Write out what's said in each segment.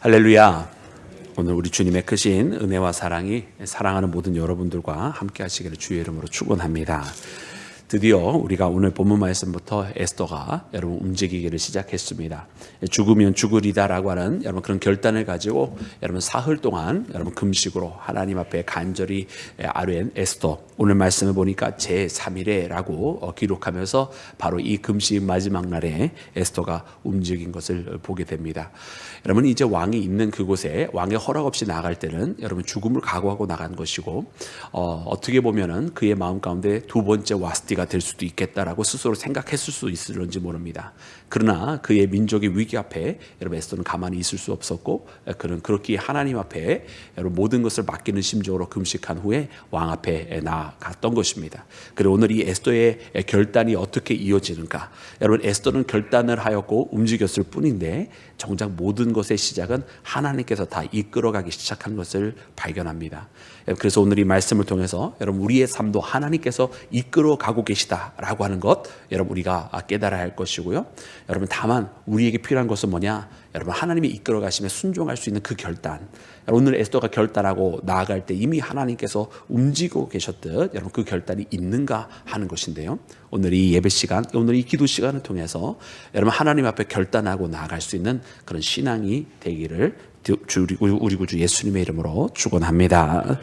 할렐루야. 오늘 우리 주님의 크신 은혜와 사랑이 사랑하는 모든 여러분들과 함께 하시기를 주의 이름으로 축원합니다. 드디어 우리가 오늘 본문 말씀부터 에스더가 여러분 움직이기를 시작했습니다. 죽으면 죽으리다라고 하는 여러분 그런 결단을 가지고 여러분 사흘 동안 여러분 금식으로 하나님 앞에 간절히 아뢰는 에스더 오늘 말씀을 보니까 제 3일에라고 기록하면서 바로 이 금식 마지막 날에 에스더가 움직인 것을 보게 됩니다. 여러분 이제 왕이 있는 그곳에 왕의 허락 없이 나갈 때는 여러분 죽음을 각오하고 나간 것이고 어, 어떻게 보면은 그의 마음 가운데 두 번째 와스 티가 될 수도 있겠다라고 스스로 생각했을 수 있을런지 모릅니다. 그러나 그의 민족의 위기 앞에 여러분 에스더는 가만히 있을 수 없었고 그는 그렇게 하나님 앞에 여러분 모든 것을 맡기는 심정으로 금식한 후에 왕 앞에 나갔던 것입니다. 그리고 오늘 이 에스더의 결단이 어떻게 이어지는가? 여러분 에스더는 결단을 하였고 움직였을 뿐인데 정작 모든 것의 시작은 하나님께서 다 이끌어가기 시작한 것을 발견합니다. 그래서 오늘 이 말씀을 통해서 여러분 우리의 삶도 하나님께서 이끌어가고 계시다라고 하는 것 여러분 우리가 깨달아야 할 것이고요. 여러분 다만 우리에게 필요한 것은 뭐냐? 여러분 하나님이 이끌어 가시면 순종할 수 있는 그 결단. 오늘 에스더가 결단하고 나아갈 때 이미 하나님께서 움직이고 계셨듯 여러분 그 결단이 있는가 하는 것인데요. 오늘 이 예배 시간, 오늘 이 기도 시간을 통해서 여러분 하나님 앞에 결단하고 나아갈 수 있는 그런 신앙이 되기를 우리 구주 예수님의 이름으로 축원합니다.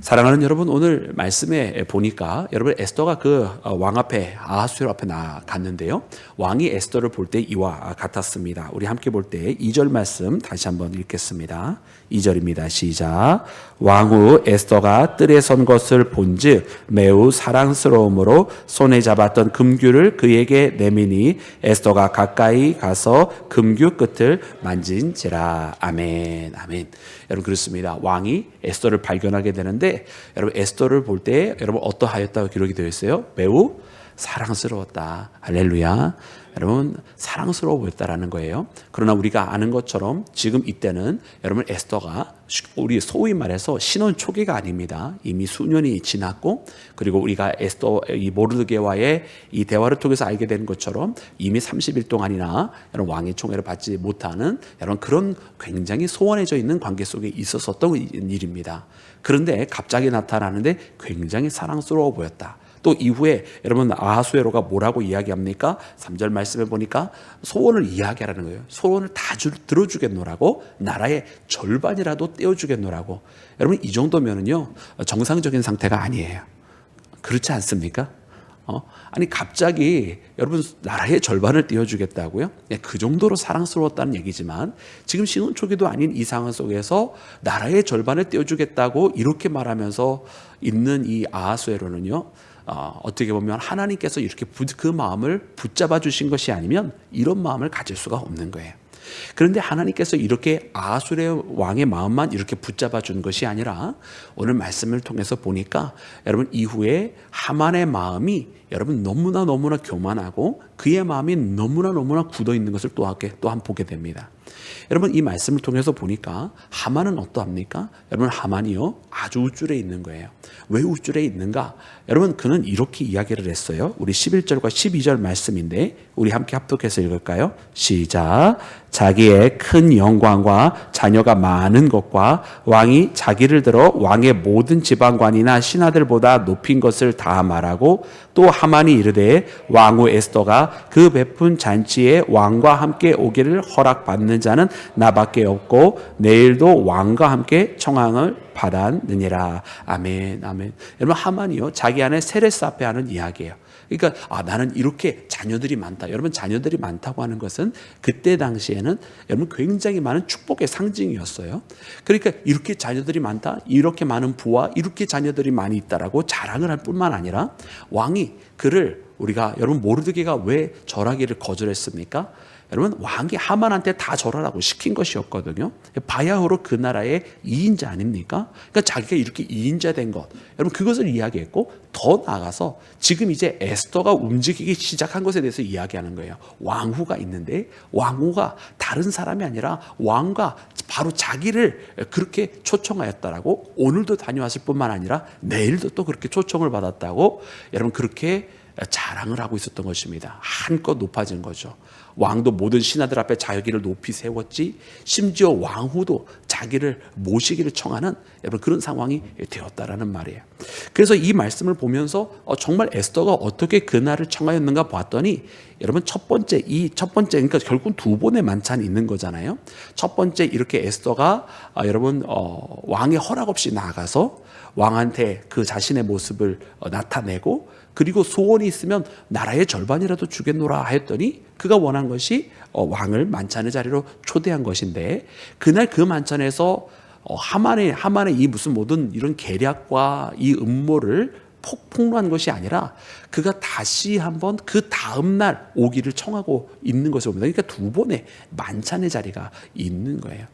사랑하는 여러분 오늘 말씀에 보니까 여러분 에스더가 그 왕 앞에 아하수엘 앞에 나갔는데요. 왕이 에스더를 볼 때 이와 같았습니다. 우리 함께 볼 때 2절 말씀 다시 한번 읽겠습니다. 2절입니다. 시작. 왕후 에스더가 뜰에 선 것을 본즉 매우 사랑스러움으로 손에 잡았던 금규를 그에게 내미니 에스더가 가까이 가서 금규 끝을 만진지라. 아멘. 아멘. 여러분 그렇습니다. 왕이 에스더를 발견하게 되는데 여러분 에스더를 볼 때 여러분 어떠하였다고 기록이 되어 있어요? 매우 사랑스러웠다. 할렐루야. 여러분 사랑스러워 보였다라는 거예요. 그러나 우리가 아는 것처럼 지금 이때는 여러분 에스더가 우리 소위 말해서 신혼 초기가 아닙니다. 이미 수년이 지났고 그리고 우리가 에스더 이 모르드게와의 이 대화를 통해서 알게 되는 것처럼 이미 30일 동안이나 여러분 왕의 총애를 받지 못하는 여러분 그런 굉장히 소원해져 있는 관계 속에 있었었던 일입니다. 그런데 갑자기 나타나는데 굉장히 사랑스러워 보였다. 또 이후에 여러분 아하수에로가 뭐라고 이야기합니까? 3절 말씀에 보니까 소원을 이야기하라는 거예요. 소원을 다 주, 들어주겠노라고 나라의 절반이라도 떼어주겠노라고. 여러분 이 정도면은요 정상적인 상태가 아니에요. 그렇지 않습니까? 어? 아니 갑자기 여러분 나라의 절반을 띄워주겠다고요? 네, 그 정도로 사랑스러웠다는 얘기지만 지금 신혼 초기도 아닌 이 상황 속에서 나라의 절반을 띄워주겠다고 이렇게 말하면서 있는 이 아하수에로는요 어, 어떻게 보면 하나님께서 이렇게 부, 그 마음을 붙잡아 주신 것이 아니면 이런 마음을 가질 수가 없는 거예요. 그런데 하나님께서 이렇게 아수의 왕의 마음만 이렇게 붙잡아 준 것이 아니라 오늘 말씀을 통해서 보니까 여러분 이후에 하만의 마음이 여러분 너무나 너무나 교만하고 그의 마음이 너무나 너무나 굳어 있는 것을 또 하게 또한 보게 됩니다. 여러분 이 말씀을 통해서 보니까 하만은 어떠합니까? 여러분 하만이요 아주 우쭐에 있는 거예요. 왜 우쭐에 있는가? 여러분 그는 이렇게 이야기를 했어요. 우리 11절과 12절 말씀인데 우리 함께 합독해서 읽을까요? 시작. 자기의 큰 영광과 자녀가 많은 것과 왕이 자기를 들어 왕의 모든 지방관이나 신하들보다 높인 것을 다 말하고 또 하만이 이르되 왕후 에스더가 그 베푼 잔치에 왕과 함께 오기를 허락받는 자는 나밖에 없고 내일도 왕과 함께 청항을 받았느니라. 아멘, 아멘. 여러분 하만이요 자기 안에 세레스 앞에 하는 이야기예요. 그러니까 아 나는 이렇게 자녀들이 많다. 여러분 자녀들이 많다고 하는 것은 그때 당시에는 여러분 굉장히 많은 축복의 상징이었어요. 그러니까 이렇게 자녀들이 많다. 이렇게 많은 부와 이렇게 자녀들이 많이 있다라고 자랑을 할 뿐만 아니라 왕이 그를 우리가 여러분 모르드게가 왜 절하기를 거절했습니까? 여러분 왕이 하만한테 다 절하라고 시킨 것이었거든요. 바야흐로 그 나라의 2인자 아닙니까? 그러니까 자기가 이렇게 2인자 된 것. 여러분 그것을 이야기했고 더 나아가서 지금 이제 에스더가 움직이기 시작한 것에 대해서 이야기하는 거예요. 왕후가 있는데 왕후가 다른 사람이 아니라 왕과 바로 자기를 그렇게 초청하였다라고 오늘도 다녀왔을 뿐만 아니라 내일도 또 그렇게 초청을 받았다고 여러분 그렇게 자랑을 하고 있었던 것입니다. 한껏 높아진 거죠. 왕도 모든 신하들 앞에 자기를 높이 세웠지 심지어 왕후도 자기를 모시기를 청하는 여러분 그런 상황이 되었다라는 말이에요. 그래서 이 말씀을 보면서 어, 정말 에스더가 어떻게 그날을 청하였는가 봤더니 여러분 첫 번째 이 첫 번째 그러니까 결국 두 번의 만찬이 있는 거잖아요. 첫 번째 이렇게 에스더가 아, 여러분 어, 왕의 허락 없이 나가서 왕한테 그 자신의 모습을 어, 나타내고 그리고 소원이 있으면 나라의 절반이라도 주겠노라 했더니 그가 원한 것이 어, 왕을 만찬의 자리로 초대한 것인데 그날 그 만찬에서 어, 하만의 하만의 이 무슨 모든 이런 계략과 이 음모를 폭풍한 것이 아니라 그가 다시 한번 그 다음 날 오기를 청하고 있는 것을 봅니다. 그러니까 두 번의 만찬의 자리가 있는 거예요.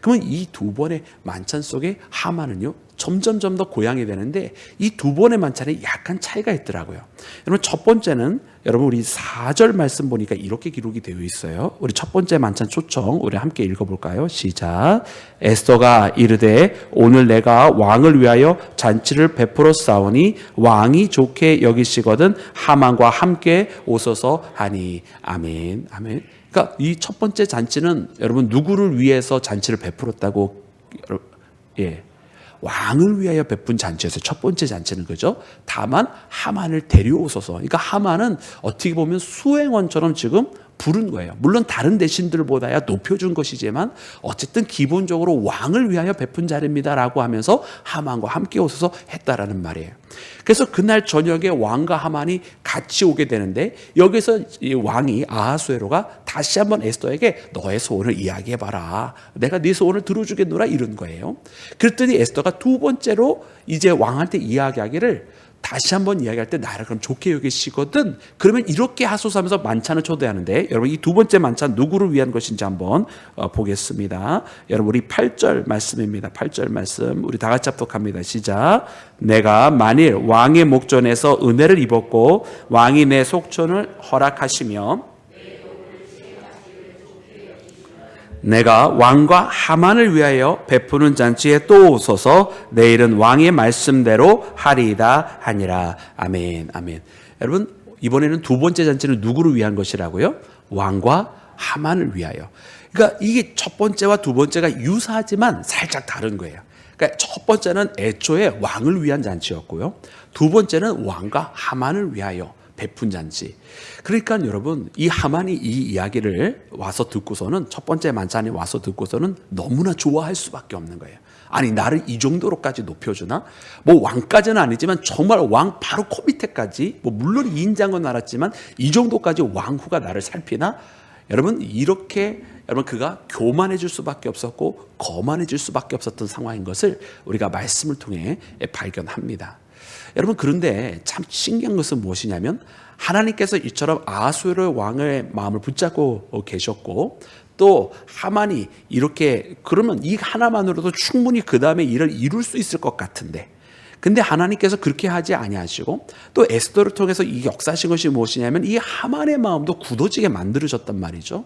그러면 이 두 번의 만찬 속에 하만은요 점점점 더 고양이 되는데 이 두 번의 만찬에 약간 차이가 있더라고요. 여러분 첫 번째는 여러분 우리 4절 말씀 보니까 이렇게 기록이 되어 있어요. 우리 첫 번째 만찬 초청 우리 함께 읽어볼까요? 시작. 에스더가 이르되 오늘 내가 왕을 위하여 잔치를 베풀어 싸우니 왕이 좋게 여기시거든 하만과 함께 오소서 하니 아멘 아멘. 그러니까 이 첫 번째 잔치는 여러분 누구를 위해서 잔치를 베풀었다고 예. 왕을 위하여 베푼 잔치에서 첫 번째 잔치는 그죠? 다만 하만을 데려오소서. 그러니까 하만은 어떻게 보면 수행원처럼 지금 부른 거예요. 물론 다른 대신들보다야 높여준 것이지만 어쨌든 기본적으로 왕을 위하여 베푼 자리입니다라고 하면서 하만과 함께 오소서 했다라는 말이에요. 그래서 그날 저녁에 왕과 하만이 같이 오게 되는데 여기서 이 왕이 아하수에로가 다시 한번 에스더에게 너의 소원을 이야기해 봐라. 내가 네 소원을 들어주겠노라 이런 거예요. 그랬더니 에스더가 두 번째로 이제 왕한테 이야기하기를 다시 한번 이야기할 때 나를 그럼 좋게 여기시거든. 그러면 이렇게 하소서 하면서 만찬을 초대하는데 여러분 이 두 번째 만찬 누구를 위한 것인지 한번 어, 보겠습니다. 여러분 우리 8절 말씀입니다. 8절 말씀 우리 다 같이 합독합니다. 시작. 내가 만일 왕의 목전에서 은혜를 입었고 왕이 내 속촌을 허락하시며 내가 왕과 하만을 위하여 베푸는 잔치에 또 오소서. 내일은 왕의 말씀대로 하리이다 하니라. 아멘 아멘. 여러분 이번에는 두 번째 잔치는 누구를 위한 것이라고요? 왕과 하만을 위하여. 그러니까 이게 첫 번째와 두 번째가 유사하지만 살짝 다른 거예요. 그러니까 첫 번째는 애초에 왕을 위한 잔치였고요. 두 번째는 왕과 하만을 위하여 베푼 잔치. 그러니까 여러분 이 하만이 이 이야기를 와서 듣고서는 첫 번째 만찬에 와서 듣고서는 너무나 좋아할 수밖에 없는 거예요. 아니 나를 이 정도로까지 높여주나? 뭐 왕까지는 아니지만 정말 왕 바로 코 밑에까지 뭐 물론 이인장은 알았지만 이 정도까지 왕후가 나를 살피나? 여러분 이렇게 여러분 그가 교만해질 수밖에 없었고 거만해질 수밖에 없었던 상황인 것을 우리가 말씀을 통해 발견합니다. 여러분 그런데 참 신기한 것은 무엇이냐면 하나님께서 이처럼 아수르 왕의 마음을 붙잡고 계셨고 또 하만이 이렇게 그러면 이 하나만으로도 충분히 그 다음에 일을 이룰 수 있을 것 같은데 근데 하나님께서 그렇게 하지 아니하시고 또 에스더를 통해서 이 역사하신 것이 무엇이냐면 이 하만의 마음도 굳어지게 만들어졌단 말이죠.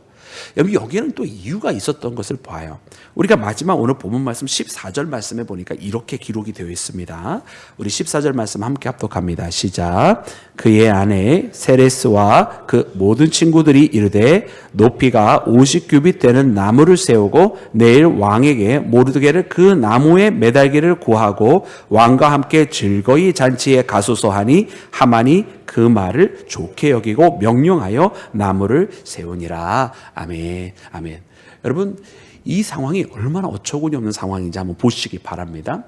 여기에는 또 이유가 있었던 것을 봐요. 우리가 마지막 오늘 본문 말씀 14절 말씀에 보니까 이렇게 기록이 되어 있습니다. 우리 14절 말씀 함께 합독합니다. 시작. 그의 아내 세레스와 그 모든 친구들이 이르되 높이가 50규빗 되는 나무를 세우고 내일 왕에게 모르드게를 그 나무에 매달기를 구하고 왕과 함께 즐거이 잔치에 가소서 하니 하만이 그 말을 좋게 여기고 명령하여 나무를 세우니라. 아멘. 아멘. 여러분, 이 상황이 얼마나 어처구니 없는 상황인지 한번 보시기 바랍니다.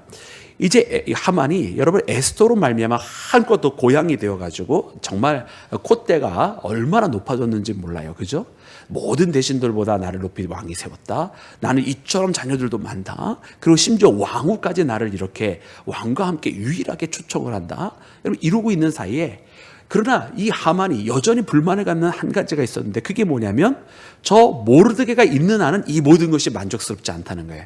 이제 하만이 여러분 에스더로 말미암아 한껏 더 고향이 되어 가지고 정말 콧대가 얼마나 높아졌는지 몰라요. 그죠? 모든 대신들보다 나를 높이 왕이 세웠다. 나는 이처럼 자녀들도 많다. 그리고 심지어 왕후까지 나를 이렇게 왕과 함께 유일하게 초청을 한다. 여러분 이러고 있는 사이에 그러나 이 하만이 여전히 불만을 갖는 한 가지가 있었는데 그게 뭐냐면 저 모르드게가 있는 한은 이 모든 것이 만족스럽지 않다는 거예요.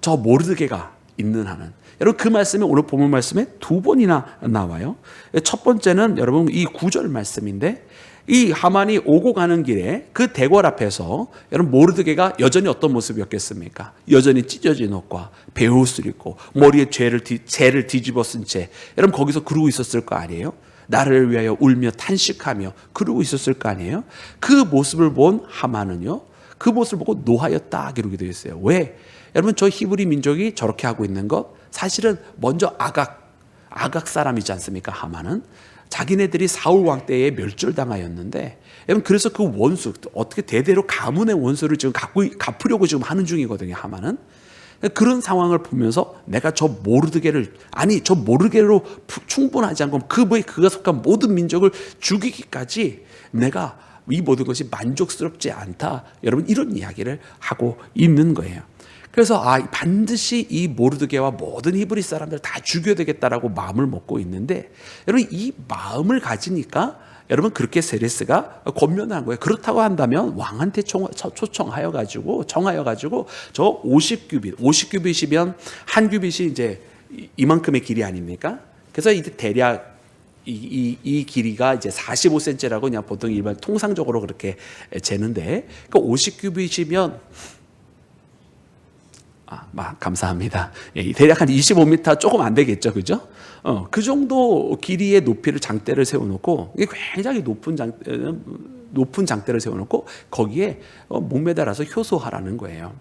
저 모르드게가 있는 한은 여러분 그 말씀이 오늘 본문 말씀에 두 번이나 나와요. 첫 번째는 여러분 이 구절 말씀인데 이 하만이 오고 가는 길에 그 대궐 앞에서 여러분 모르드게가 여전히 어떤 모습이었겠습니까? 여전히 찢어진 옷과 배옷을 입고 머리에 죄를 뒤, 죄를 뒤집어 쓴채 여러분 거기서 그러고 있었을 거 아니에요? 나를 위하여 울며 탄식하며 그러고 있었을 거 아니에요? 그 모습을 본 하만은요. 그 모습을 보고 노하였다 기록이 되어 있어요. 왜? 여러분 저 히브리 민족이 저렇게 하고 있는 것 사실은 먼저 아각 아각 사람이지 않습니까? 하만은 자기네들이 사울 왕 때에 멸절당하였는데 여러분 그래서 그 원수 어떻게 대대로 가문의 원수를 지금 갖고 갚으려고 지금 하는 중이거든요. 하만은 그런 상황을 보면서 내가 저 모르드게를 아니 저 모르드게로 충분하지 않고 그의 그가 속한 모든 민족을 죽이기까지 내가 이 모든 것이 만족스럽지 않다. 여러분 이런 이야기를 하고 있는 거예요. 그래서 아 반드시 이 모르드게와 모든 히브리 사람들 다 죽여야 되겠다라고 마음을 먹고 있는데 여러분 이 마음을 가지니까 여러분 그렇게 세레스가 권면한 거예요. 그렇다고 한다면 왕한테 초청하여 가지고 정하여 가지고 저 50규빗, 50규빗이면 한 규빗이 이제 이만큼의 길이 아닙니까? 그래서 이제 대략 이, 이, 이 길이가 이제 45cm라고 그냥 보통 일반 통상적으로 그렇게 재는데 그 50규빗이면 아, 막 감사합니다. 예, 대략 한 25m 조금 안 되겠죠, 그죠? 어, 그 정도 길이의 높이를 장대를 세워놓고 이게 굉장히 높은 장 높은 장대를 세워놓고 거기에 어, 목매달아서 효소하라는 거예요.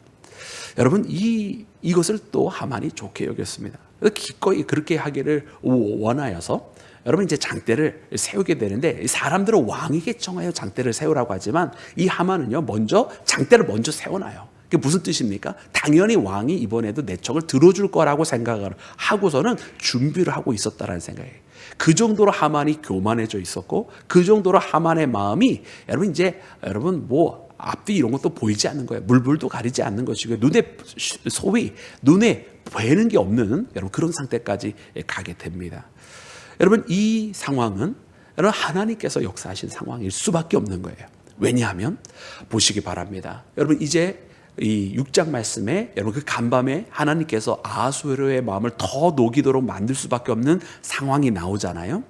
여러분 이 이것을 또 하만이 좋게 여겼습니다. 기꺼이 그렇게 하기를 원하여서 여러분 이제 장대를 세우게 되는데 사람들은 왕에게 정하여 장대를 세우라고 하지만 이 하만은요 먼저 장대를 먼저 세워놔요. 그게 무슨 뜻입니까? 당연히 왕이 이번에도 내 척을 들어줄 거라고 생각을 하고서는 준비를 하고 있었다라는 생각이에요. 그 정도로 하만이 교만해져 있었고 그 정도로 하만의 마음이 여러분 이제 여러분 뭐 앞뒤 이런 것도 보이지 않는 거예요. 물불도 가리지 않는 것이고 눈에 소위 눈에 보이는 게 없는 여러분 그런 상태까지 가게 됩니다. 여러분 이 상황은 여러분 하나님께서 역사하신 상황일 수밖에 없는 거예요. 왜냐하면 보시기 바랍니다. 여러분 이제 이 6장 말씀에 여러분 그 간밤에 하나님께서 아수르의 마음을 더 녹이도록 만들 수밖에 없는 상황이 나오잖아요.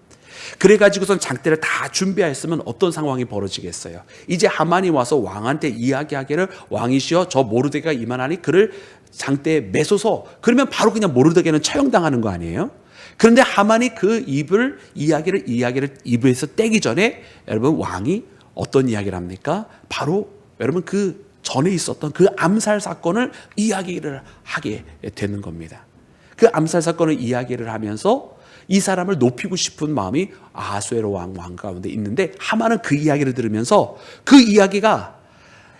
그래 가지고선 장대를 다 준비했으면 어떤 상황이 벌어지겠어요? 이제 하만이 와서 왕한테 이야기하기를 왕이시여 저 모르드게가 이만하니 그를 장대에 매소서 그러면 바로 그냥 모르드게는 처형당하는 거 아니에요? 그런데 하만이 그 입을 이야기를 이야기를 입에서 떼기 전에 여러분 왕이 어떤 이야기를 합니까? 바로 여러분 그 전에 있었던 그 암살 사건을 이야기를 하게 되는 겁니다. 그 암살 사건을 이야기를 하면서 이 사람을 높이고 싶은 마음이 아수에로 왕, 왕 가운데 있는데 하마는 그 이야기를 들으면서 그 이야기가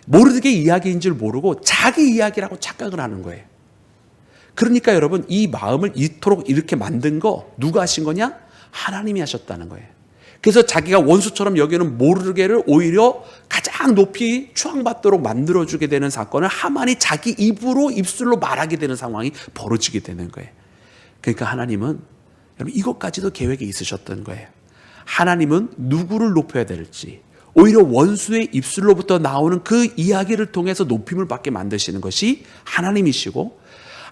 모르게 이야기인 줄 모르고 자기 이야기라고 착각을 하는 거예요. 그러니까 여러분 이 마음을 이토록 이렇게 만든 거 누가 하신 거냐? 하나님이 하셨다는 거예요. 그래서 자기가 원수처럼 여기는 모르게를 오히려 가장 높이 추앙받도록 만들어주게 되는 사건을 하만이 자기 입으로 입술로 말하게 되는 상황이 벌어지게 되는 거예요. 그러니까 하나님은 여러분 이것까지도 계획에 있으셨던 거예요. 하나님은 누구를 높여야 될지 오히려 원수의 입술로부터 나오는 그 이야기를 통해서 높임을 받게 만드시는 것이 하나님이시고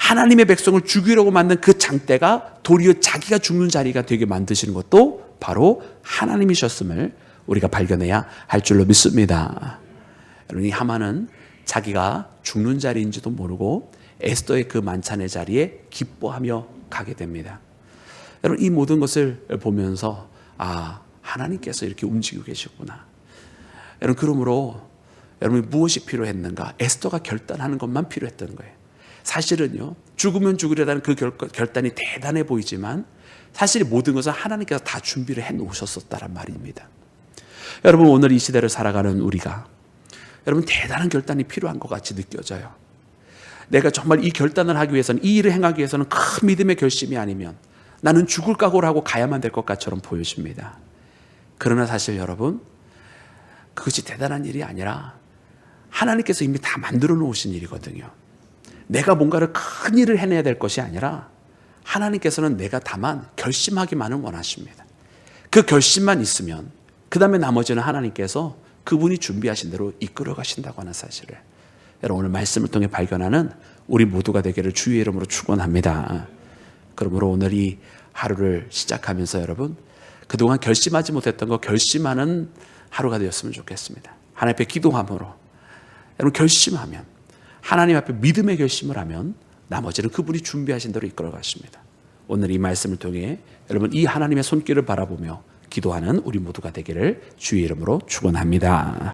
하나님의 백성을 죽이려고 만든 그 장대가 도리어 자기가 죽는 자리가 되게 만드시는 것도 바로 하나님이셨음을 우리가 발견해야 할 줄로 믿습니다. 여러분, 이 하만은 자기가 죽는 자리인지도 모르고 에스더의 그 만찬의 자리에 기뻐하며 가게 됩니다. 여러분, 이 모든 것을 보면서, 아, 하나님께서 이렇게 움직이고 계셨구나. 여러분, 그러므로 여러분 무엇이 필요했는가? 에스더가 결단하는 것만 필요했던 거예요. 사실은요, 죽으면 죽으려다는 그 결단이 대단해 보이지만 사실 모든 것은 하나님께서 다 준비를 해 놓으셨었다란 말입니다. 여러분 오늘 이 시대를 살아가는 우리가 여러분 대단한 결단이 필요한 것 같이 느껴져요. 내가 정말 이 결단을 하기 위해서는 이 일을 행하기 위해서는 큰 믿음의 결심이 아니면 나는 죽을 각오를 하고 가야만 될 것 같처럼 보여집니다. 그러나 사실 여러분 그것이 대단한 일이 아니라 하나님께서 이미 다 만들어 놓으신 일이거든요. 내가 뭔가를 큰 일을 해내야 될 것이 아니라 하나님께서는 내가 다만 결심하기만을 원하십니다. 그 결심만 있으면 그 다음에 나머지는 하나님께서 그분이 준비하신 대로 이끌어 가신다고 하는 사실을 여러분 오늘 말씀을 통해 발견하는 우리 모두가 되기를 주의 이름으로 축원합니다. 그러므로 오늘 이 하루를 시작하면서 여러분 그동안 결심하지 못했던 거 결심하는 하루가 되었으면 좋겠습니다. 하나님 앞에 기도함으로 여러분 결심하면 하나님 앞에 믿음의 결심을 하면 나머지는 그분이 준비하신 대로 이끌어 가십니다. 오늘 이 말씀을 통해 여러분 이 하나님의 손길을 바라보며 기도하는 우리 모두가 되기를 주의 이름으로 축원합니다.